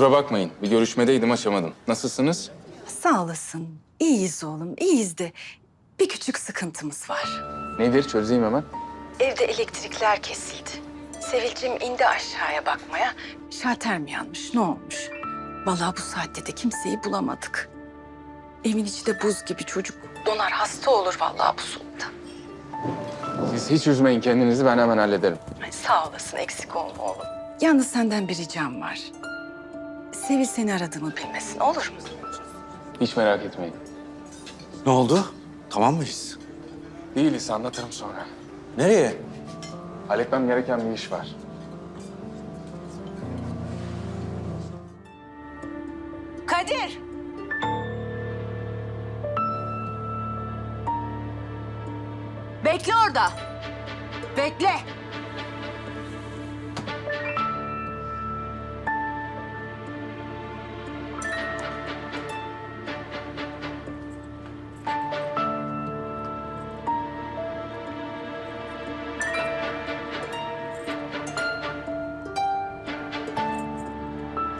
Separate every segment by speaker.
Speaker 1: Kusura bakmayın. Bir görüşmedeydim açamadım. Nasılsınız?
Speaker 2: Sağ olasın. İyiyiz oğlum, iyiyiz de bir küçük sıkıntımız var.
Speaker 1: Nedir çözeyim hemen.
Speaker 2: Evde elektrikler kesildi. Sevilcim indi aşağıya bakmaya. Şalter mi yanmış, ne olmuş? Vallahi bu saatte de kimseyi bulamadık. Evin içi de buz gibi çocuk. Donar hasta olur vallahi bu soğukta.
Speaker 1: Siz hiç üzmeyin kendinizi ben hemen hallederim.
Speaker 2: Ay, sağ olasın, eksik olma oğlum. Yalnız senden bir ricam var. Sevil seni aradığımı bilmesin, olur mu?
Speaker 1: Hiç merak etmeyin.
Speaker 3: Ne oldu? Tamam mıyız?
Speaker 1: Değiliz anlatırım sonra.
Speaker 3: Nereye?
Speaker 1: Halletmem gereken bir iş var.
Speaker 2: Kadir! Bekle orada. Bekle.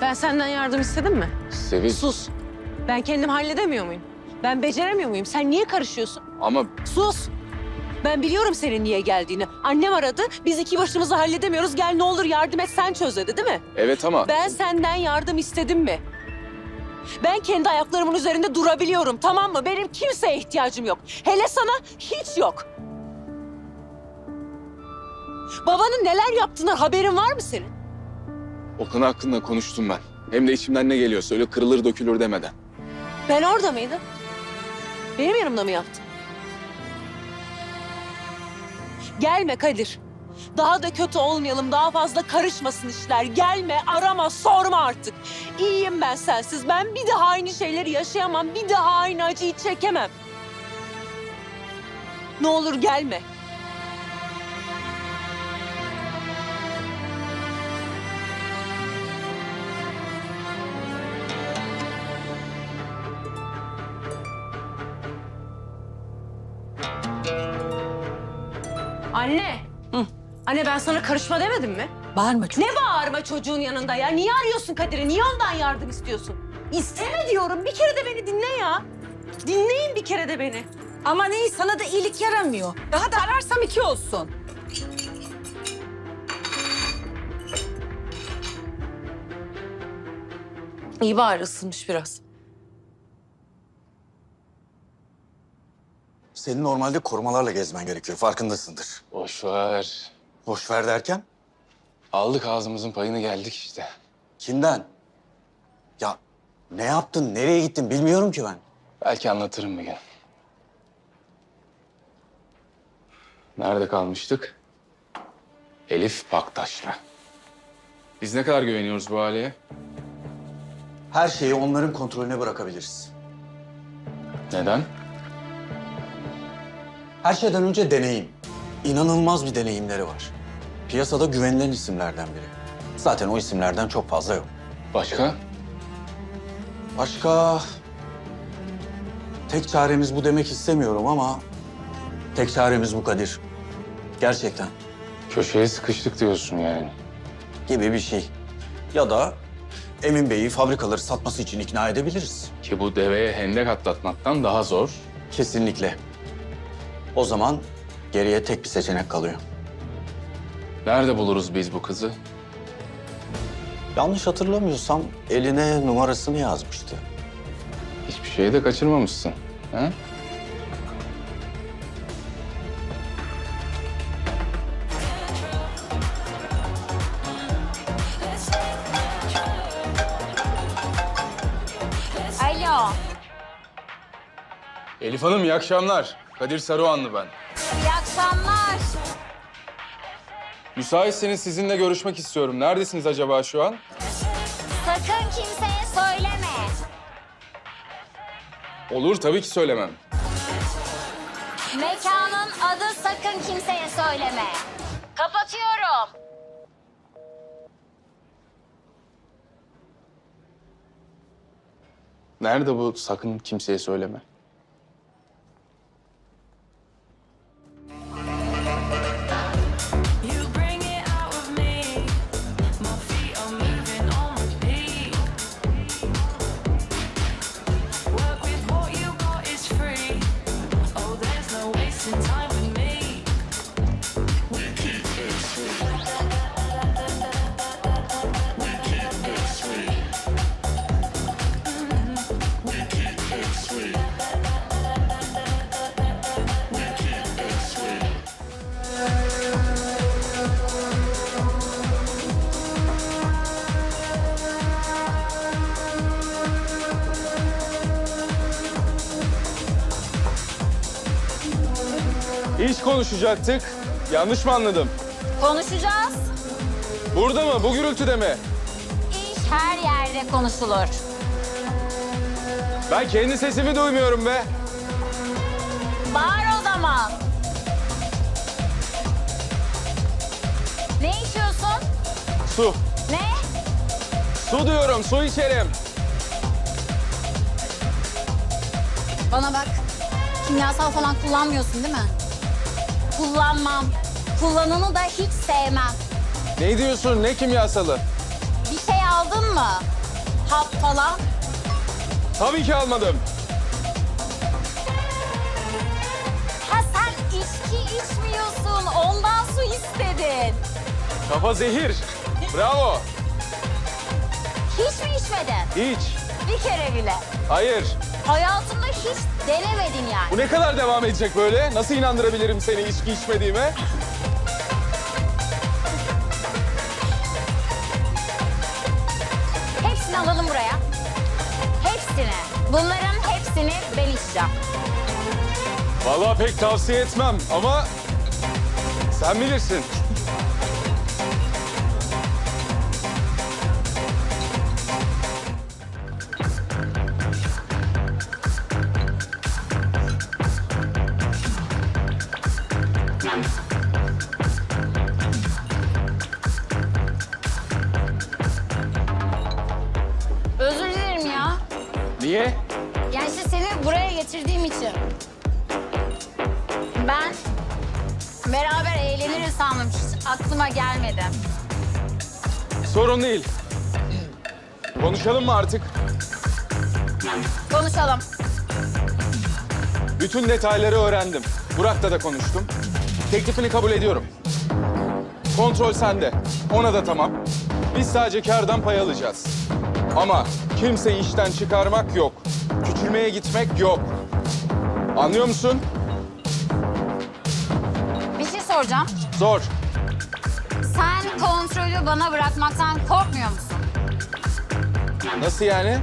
Speaker 4: Ben senden yardım istedim mi?
Speaker 1: Sevil
Speaker 4: Sus. Ben kendim halledemiyor muyum? Ben beceremiyor muyum? Sen niye karışıyorsun?
Speaker 1: ama
Speaker 4: Sus. Ben biliyorum senin niye geldiğini. Annem aradı. Biz iki başımızı halledemiyoruz. Gel ne olur yardım et sen çöz dedi değil mi?
Speaker 1: evet ama
Speaker 4: Ben senden yardım istedim mi? Ben kendi ayaklarımın üzerinde durabiliyorum tamam mı? Benim kimseye ihtiyacım yok. Hele sana hiç yok. Babanın neler yaptığından haberin var mı senin?
Speaker 1: O konu hakkında konuştum ben. Hem de içimden ne geliyorsa öyle kırılır dökülür demeden.
Speaker 4: Ben orada mıydım? Benim yanımda mı yaptın? Gelme Kadir. Daha da kötü olmayalım, daha fazla karışmasın işler. Gelme, arama, sorma artık. İyiyim ben sensiz. Ben bir daha aynı şeyleri yaşayamam. Bir daha aynı acıyı çekemem. Ne olur gelme. Anne ben sana karışma demedim mi?
Speaker 2: Bağırma çocuğum.
Speaker 4: Ne bağırma çocuğun yanında ya? Niye arıyorsun Kadir'i? Niye ondan yardım istiyorsun? İsteme diyorum. Bir kere de beni dinle ya. Dinleyin bir kere de beni.
Speaker 2: Ama neyi sana da iyilik yaramıyor. Daha da ararsam iki olsun.
Speaker 4: İyi bari ısınmış biraz.
Speaker 3: Senin normalde korumalarla gezmen gerekiyor. Farkındasındır.
Speaker 1: Boş ver.
Speaker 3: Boş ver derken
Speaker 1: Aldık ağzımızın payını geldik işte.
Speaker 3: kimden? Ya ne yaptın, nereye gittin bilmiyorum ki ben.
Speaker 1: Belki anlatırım bir gün. Nerede kalmıştık? Elif Baktaş'la. Biz ne kadar güveniyoruz bu aileye?
Speaker 3: Her şeyi onların kontrolüne bırakabiliriz.
Speaker 1: Neden?
Speaker 3: Her şeyden önce deneyim. İnanılmaz bir deneyimleri var. Piyasada güvenilen isimlerden biri. Zaten o isimlerden çok fazla yok.
Speaker 1: Başka?
Speaker 3: Başka... Tek çaremiz bu demek istemiyorum ama... Tek çaremiz bu Kadir. Gerçekten.
Speaker 1: Köşeye sıkıştık diyorsun yani.
Speaker 3: Gibi bir şey. Ya da Emin Bey'i fabrikaları satması için ikna edebiliriz.
Speaker 1: Ki bu deveye hendek atlatmaktan daha zor.
Speaker 3: Kesinlikle. O zaman geriye tek bir seçenek kalıyor.
Speaker 1: Nerede buluruz biz bu kızı?
Speaker 3: Yanlış hatırlamıyorsam eline numarasını yazmıştı.
Speaker 1: Hiçbir şeyi de kaçırmamışsın. Ha?
Speaker 5: Alo,
Speaker 1: Elif Hanım iyi akşamlar. Kadir Saruhanlı ben.
Speaker 5: Akşamlar.
Speaker 1: Müsaitseniz sizinle görüşmek istiyorum. Neredesiniz acaba şu an?
Speaker 5: Sakın kimseye söyleme.
Speaker 1: Olur tabii ki söylemem.
Speaker 5: Mekanın adı sakın kimseye söyleme. Kapatıyorum.
Speaker 1: Nerede bu sakın kimseye söyleme? Konuşacaktık. Yanlış mı anladım?
Speaker 5: Konuşacağız.
Speaker 1: Burada mı? Bu gürültüde mi?
Speaker 5: İş her yerde konuşulur.
Speaker 1: Ben kendi sesimi duymuyorum be.
Speaker 5: Bağır o zaman. Ne içiyorsun?
Speaker 1: Su.
Speaker 5: Ne?
Speaker 1: Su diyorum. Su içerim.
Speaker 5: Bana bak. Kimyasal falan kullanmıyorsun değil mi? Kullanmam. Kullananı da hiç sevmem.
Speaker 1: Ne diyorsun? Ne kimyasalı?
Speaker 5: Bir şey aldın mı? Hap falan.
Speaker 1: Tabii ki almadım.
Speaker 5: Ha sen içki içmiyorsun. Ondan su istedin.
Speaker 1: Kafa zehir. Bravo.
Speaker 5: Hiç mi içmedin?
Speaker 1: Hiç.
Speaker 5: Bir kere bile.
Speaker 1: Hayır.
Speaker 5: Hayatında hiç denemedin yani.
Speaker 1: Bu ne kadar devam edecek böyle? Nasıl inandırabilirim seni içki içmediğime?
Speaker 5: Hepsini alalım buraya. Hepsini. Bunların hepsini ben içeceğim.
Speaker 1: Vallahi pek tavsiye etmem ama sen bilirsin. Niye?
Speaker 5: Yani işte seni buraya getirdiğim için. Ben beraber eğleniriz sandım. Hiç aklıma gelmedi.
Speaker 1: Sorun değil. Konuşalım mı artık?
Speaker 5: Konuşalım.
Speaker 1: Bütün detayları öğrendim. Burak'ta da konuştum. Teklifini kabul ediyorum. Kontrol sende. Ona da tamam. Biz sadece kardan pay alacağız. Ama kimseyi işten çıkarmak yok. Küçülmeye gitmek yok. Anlıyor musun?
Speaker 5: Bir şey soracağım.
Speaker 1: Zor.
Speaker 5: Sen kontrolü bana bırakmaktan korkmuyor musun?
Speaker 1: Nasıl yani?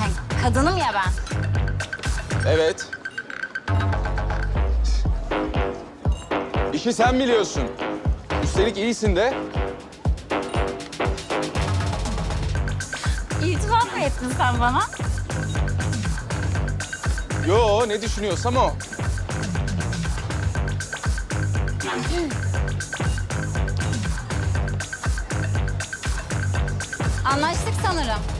Speaker 5: Yani kadınım ya ben.
Speaker 1: Evet. İşi sen biliyorsun. Üstelik iyisin de.
Speaker 5: Mı ettin sen bana?
Speaker 1: Yo ne düşünüyorsam o.
Speaker 5: Anlaştık sanırım.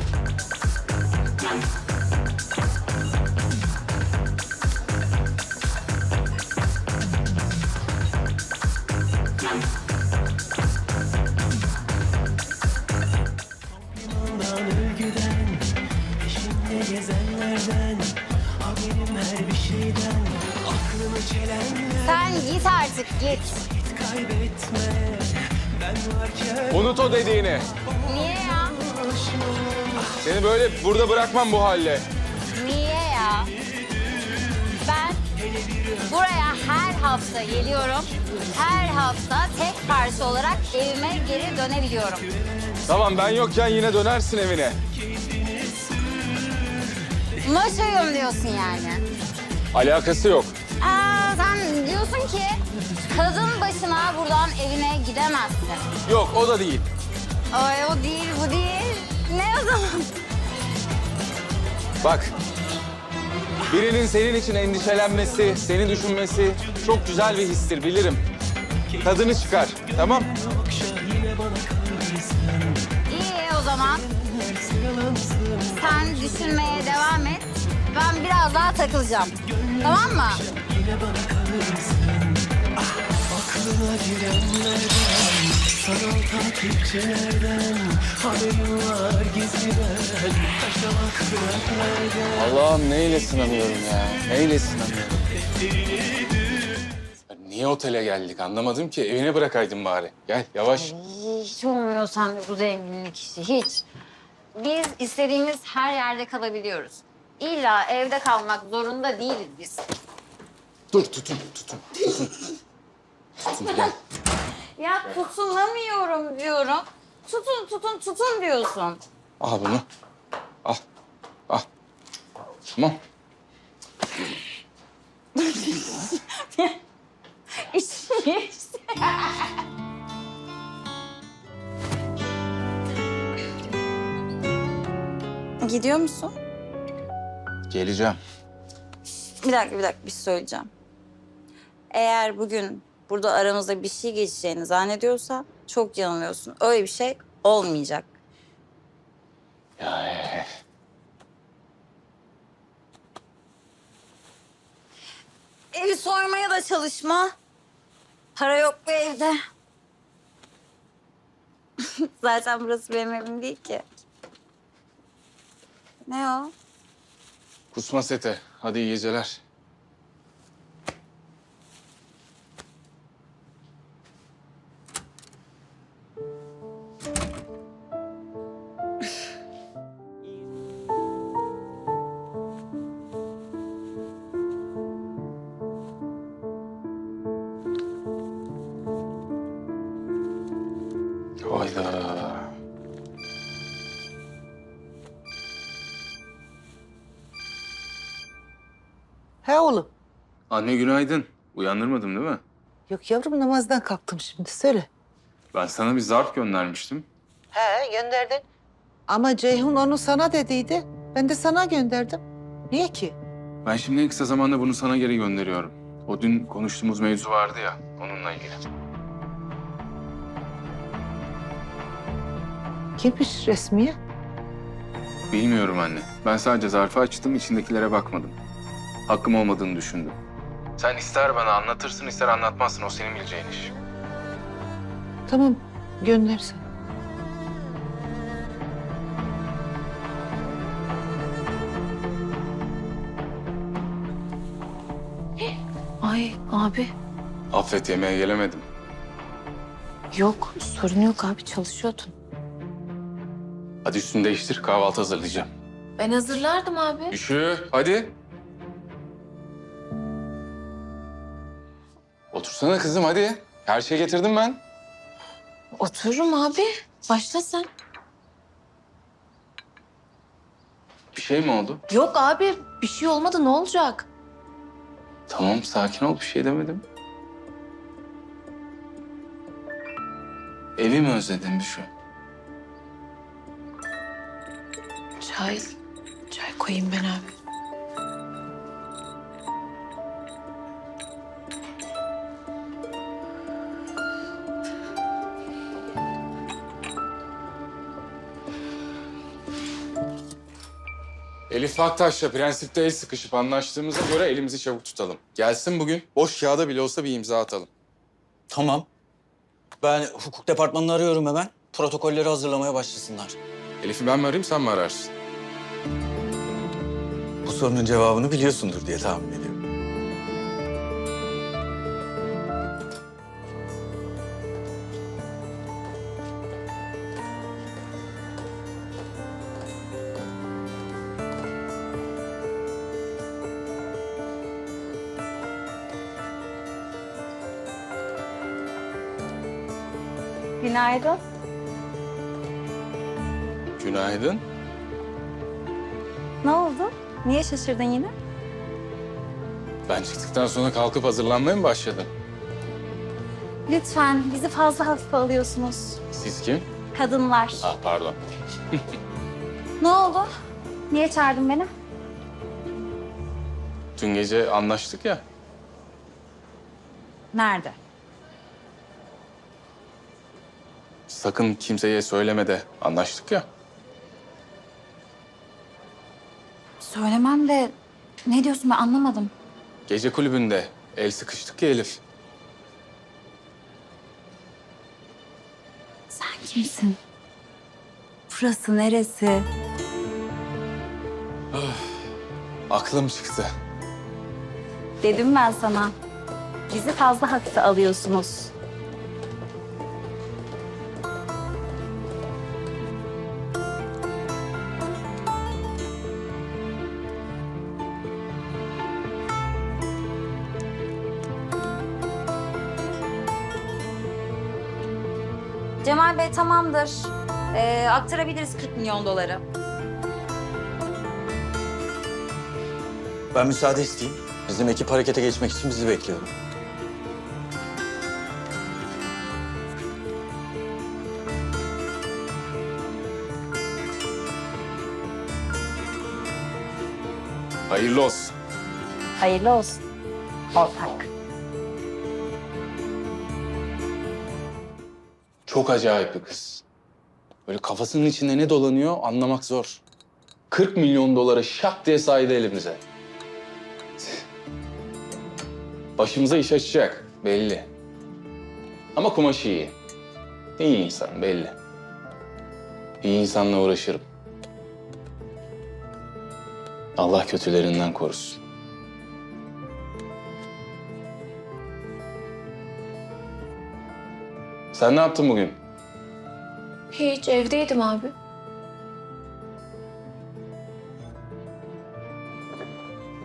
Speaker 1: Seni böyle burada bırakmam bu halle.
Speaker 5: Niye ya? Ben buraya her hafta geliyorum. Her hafta tek parça olarak evime geri dönebiliyorum.
Speaker 1: Tamam ben yokken yine dönersin evine.
Speaker 5: Maşayım diyorsun yani.
Speaker 1: Alakası yok.
Speaker 5: Aa, sen diyorsun ki kadın başına buradan evine gidemezsin.
Speaker 1: Yok o da değil.
Speaker 5: Ay o değil bu değil. Ne o zaman?
Speaker 1: Bak. Birinin senin için endişelenmesi, seni düşünmesi çok güzel bir histir bilirim. Tadını çıkar. Tamam?
Speaker 5: İyi o zaman. Sen düşünmeye devam et. Ben biraz daha takılacağım. Tamam mı?
Speaker 6: Haberim var gizliden
Speaker 1: Allah'ım neyle sınanıyorum ya. Neyle sınanıyorum.
Speaker 6: Elini
Speaker 1: otele geldik anlamadım ki. Evine bırakaydın bari. Gel yavaş.
Speaker 7: Hiç olmuyor sende bu zenginlik işi, hiç. Biz istediğimiz her yerde kalabiliyoruz. İlla evde kalmak zorunda değiliz biz.
Speaker 1: Dur tutun tutun. Tutun, tutun gel.
Speaker 7: Ya tutunamıyorum diyorum. Tutun, tutun, tutun diyorsun.
Speaker 1: Al bunu. Al. Al. Tamam.
Speaker 7: İçmiyor işte.
Speaker 5: Gidiyor musun?
Speaker 1: Geleceğim.
Speaker 5: Bir dakika bir dakika bir şey söyleyeceğim. Eğer bugün burada aramızda bir şey geçeceğini zannediyorsa çok yanılıyorsun. Öyle bir şey olmayacak.
Speaker 1: Ya
Speaker 5: Evi soymaya da çalışma. Para yok bu evde. Zaten burası benim evim değil ki. Ne o?
Speaker 1: kusma sete. Hadi iyi geceler. Anne günaydın. Uyandırmadım değil mi?
Speaker 8: Yok yavrum namazdan kalktım şimdi söyle.
Speaker 1: Ben sana bir zarf göndermiştim.
Speaker 8: He gönderdin. Ama Ceyhun onu sana dediydi. Ben de sana gönderdim. Niye ki?
Speaker 1: Ben şimdi en kısa zamanda bunu sana geri gönderiyorum. O dün konuştuğumuz mevzu vardı ya, onunla ilgili.
Speaker 8: Kimmiş resmiye?
Speaker 1: Bilmiyorum anne. Ben sadece zarfı açtım, içindekilere bakmadım. Hakkım olmadığını düşündüm. Sen ister bana anlatırsın, ister anlatmazsın. O senin bileceğin iş.
Speaker 8: Tamam göndersen.
Speaker 9: Ay abi
Speaker 1: Affet yemeğe gelemedim.
Speaker 9: yok sorun yok abi çalışıyordun.
Speaker 1: Hadi üstünü değiştir, kahvaltı hazırlayacağım.
Speaker 9: Ben hazırlardım abi.
Speaker 1: Üşü, hadi. Otursana kızım hadi. Her şeyi getirdim ben.
Speaker 9: Otururum abi. Başla sen.
Speaker 1: Bir şey mi oldu?
Speaker 9: Yok abi bir şey olmadı ne olacak?
Speaker 1: Tamam, sakin ol. Bir şey demedim. Evi mi özledin bir şu?
Speaker 9: Çay, çay koyayım ben abi.
Speaker 1: Elif Aktaş'la prensipte el sıkışıp anlaştığımıza göre elimizi çabuk tutalım. Gelsin bugün. Boş kağıda bile olsa bir imza atalım.
Speaker 3: Tamam. Ben hukuk departmanını arıyorum hemen. Protokolleri hazırlamaya başlasınlar.
Speaker 1: Elif'i ben mi arayayım, sen mi ararsın?
Speaker 3: Bu sorunun cevabını biliyorsundur diye tahmin ediyorum.
Speaker 5: Günaydın.
Speaker 1: Günaydın.
Speaker 5: Ne oldu? Niye şaşırdın yine?
Speaker 1: Ben çıktıktan sonra kalkıp hazırlanmaya mı başladın?
Speaker 5: Lütfen bizi fazla hafife alıyorsunuz.
Speaker 1: Siz kim?
Speaker 5: Kadınlar.
Speaker 1: Ah pardon.
Speaker 5: Ne oldu? Niye çağırdın beni?
Speaker 1: Dün gece anlaştık ya.
Speaker 5: Nerede?
Speaker 1: Sakın kimseye söyleme de anlaştık ya.
Speaker 5: Söylemem de ne diyorsun ben anlamadım.
Speaker 1: Gece kulübünde el sıkıştık ya Elif.
Speaker 5: Sen kimsin? Burası neresi?
Speaker 1: Aklım çıktı.
Speaker 5: Dedim ben sana. Bizi fazla hafife alıyorsunuz.
Speaker 10: Cemal Bey tamamdır. Ee, aktarabiliriz 40 milyon doları.
Speaker 3: Ben müsaade isteyeyim. Bizim ekip harekete geçmek için bizi bekliyor.
Speaker 1: Hayırlı olsun.
Speaker 5: Hayırlı olsun. Ortak.
Speaker 1: Çok acayip bir kız. Böyle kafasının içinde ne dolanıyor anlamak zor. 40 milyon dolara şak diye saydı elimize. Başımıza iş açacak belli. Ama kumaşı iyi. İyi insan belli. İyi insanla uğraşırım. Allah kötülerinden korusun. Sen ne yaptın bugün?
Speaker 9: Hiç evdeydim abi.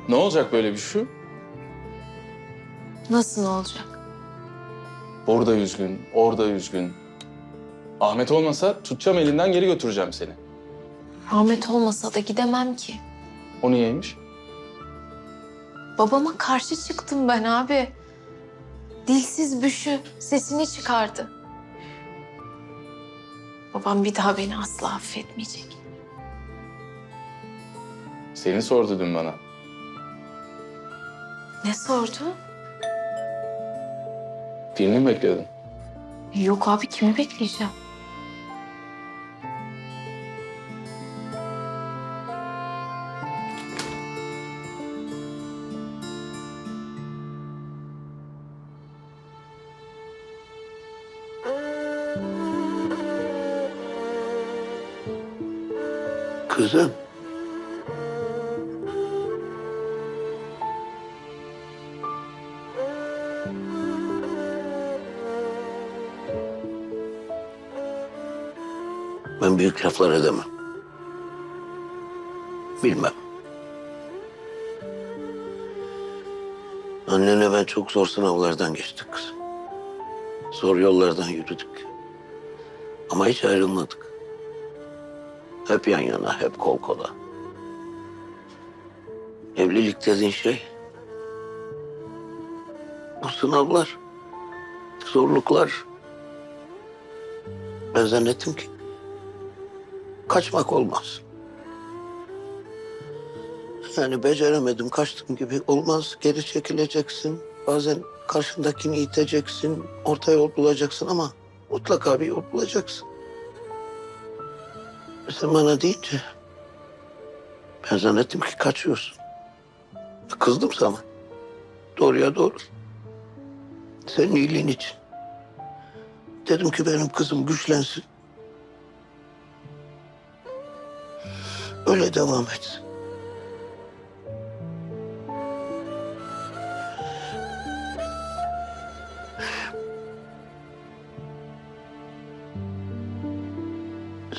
Speaker 1: Ne olacak böyle bir şu?
Speaker 9: Nasıl olacak?
Speaker 1: Orada üzgün, orada üzgün. Ahmet olmasa tutacağım elinden geri götüreceğim seni.
Speaker 9: Ahmet olmasa da gidemem ki.
Speaker 1: O niyeymiş?
Speaker 9: Babama karşı çıktım ben abi. Dilsiz büşü sesini çıkardı. Babam bir daha beni asla affetmeyecek.
Speaker 1: Seni sordu dün bana.
Speaker 9: Ne sordu?
Speaker 1: Birini mi bekliyordun?
Speaker 9: Yok abi kimi bekleyeceğim?
Speaker 6: Kızım. Ben büyük laflar edemem. Bilmem. Annene ben çok zor sınavlardan geçtik kızım. Zor yollardan yürüdük. Ama hiç ayrılmadık. Hep yan yana, hep kol kola. Evlilik dediğin şey... Bu sınavlar, zorluklar. Ben zannettim ki kaçmak olmaz. Yani beceremedim, kaçtım gibi olmaz. Geri çekileceksin. Bazen karşındakini iteceksin, orta yol bulacaksın ama mutlaka bir yol bulacaksın. Sen bana deyince ben zannettim ki kaçıyorsun. Kızdım sana. Doğruya doğru. Senin iyiliğin için. Dedim ki benim kızım güçlensin. Öyle devam etsin.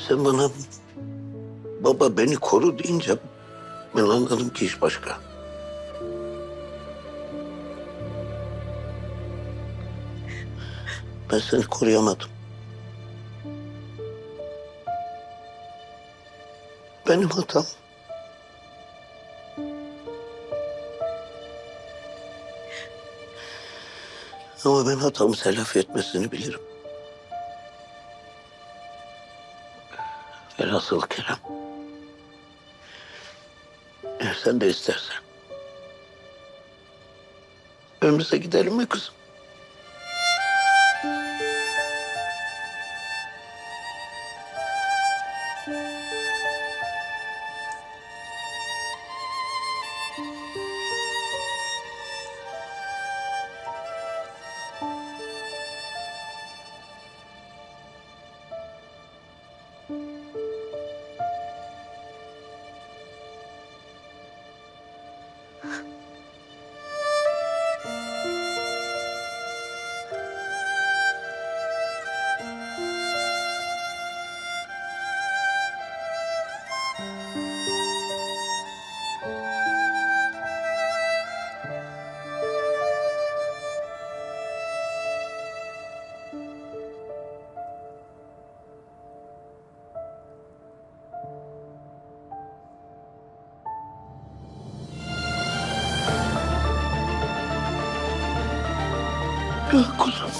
Speaker 6: Sen bana baba beni koru deyince ben anladım ki iş başka. Ben seni koruyamadım. Benim hatam. Ama ben hatamı telafi etmesini bilirim. Velhasıl Kerem. Sen de istersen. Önümüze gidelim mi kızım? Ah kuzum